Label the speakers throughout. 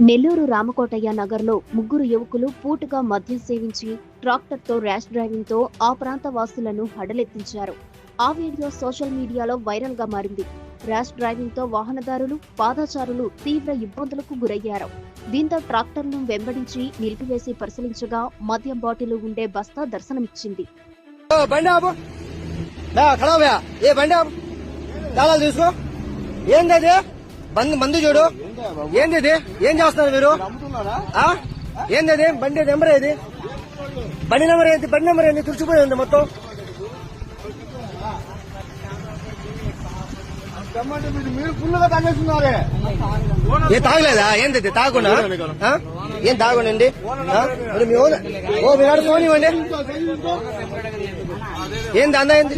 Speaker 1: నెల్లూరు రామకోటయ్య నగర్లో ముగ్గురు యువకులు పూటుగా మద్యం సేవించి ట్రాక్టర్తో ర్యాష్ డ్రైవింగ్తో ఆ ప్రాంత వాసులను హడలెత్తించారు. ఆ వీడియో సోషల్ మీడియాలో వైరల్గా మారింది. ర్యాష్ డ్రైవింగ్తో వాహనదారులు పాదచారులు తీవ్ర ఇబ్బందులకు గురయ్యారు. దీంతో ట్రాక్టర్ను వెంబడించి నిలిపివేసి పరిశీలించగా మద్యం బాటిల్ ఉండే బస్తా దర్శనమిచ్చింది.
Speaker 2: ఓ, ఏ ఏంది బండి మందు చూడు. ఏంది ఇది? ఏం చేస్తున్నారు మీరు? ఏంది అది బండి నెంబర్ ఏది? బండి నెంబర్ ఏంటి బండి నెంబర్ ఏంటి తుడిచిపోయి ఉంది మొత్తం. ఏ తాగలేదా? ఏంది తాగునా? ఏం తాగునండి? మరి మీ ఓన- ఓ మీ ఫోన్ ఇవ్వండి. ఏంది అందా ఏంది?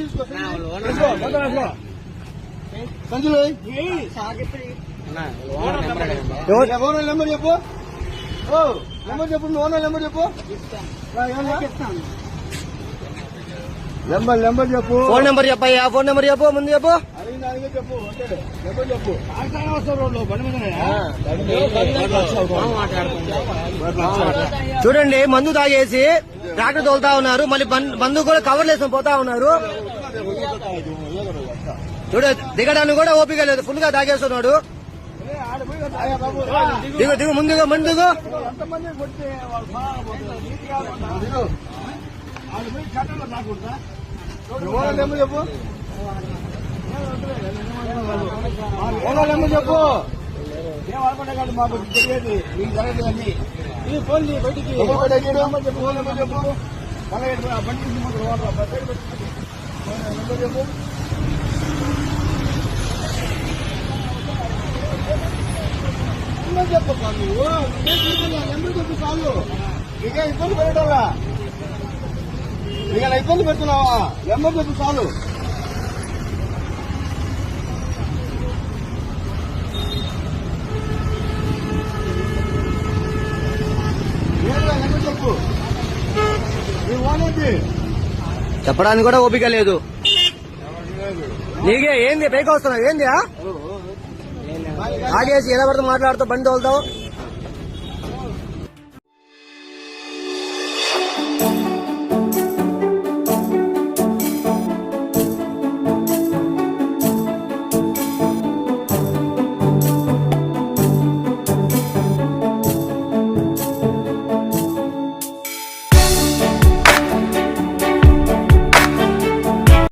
Speaker 3: ఓనర్ నెంబర్ చెప్పు. ఓ నెంబర్ చెప్పు మీ ఓనర్ నెంబర్ చెప్పు. రా, ఏమన్నా? నెంబర్ నెంబర్ చెప్పు.
Speaker 2: ఫోన్ నెంబర్ చెప్పయ్యా ఫోన్ నెంబర్ చెప్పు ముందు చెప్పు.
Speaker 3: నెంబర్
Speaker 2: చూడండి మందు తాగేసి ట్రాక్టర్ తోలుతా ఉన్నారు. మళ్ళీ మందు కూడా కవర్లు వేసుకొని పోతా ఉన్నారు. చూడ దిగడానికి కూడా ఓపిక లేదు ఫుల్గా తాగేస్తున్నాడు దిగు దిగు ముందుగా ముందుగా
Speaker 3: చెప్పు చెప్పు ఏం మాకు తెలియదు మీకు జరగదు అని ఇది ఫోన్ బయటికి చెప్పు ఫోన్ చెప్పు బండి ముందు చెప్పు నెంబర్ చెప్పు చెప్పు చాలు నీకే ఇబ్బంది పెట్టాలా నీకు ఇబ్బంది పెడుతున్నావా ఎంబర్ చెప్పు చాలు ఏంట్రా చెప్పు నీ ఓనేది
Speaker 2: చెప్పడానికి కూడా ఓపిక లేదు. నీకే ఏంది? పైకి వస్తున్నావు? ఏంది ఆ? ఎలా పడితే మాట్లాడుతూ బండి తోలుతావు?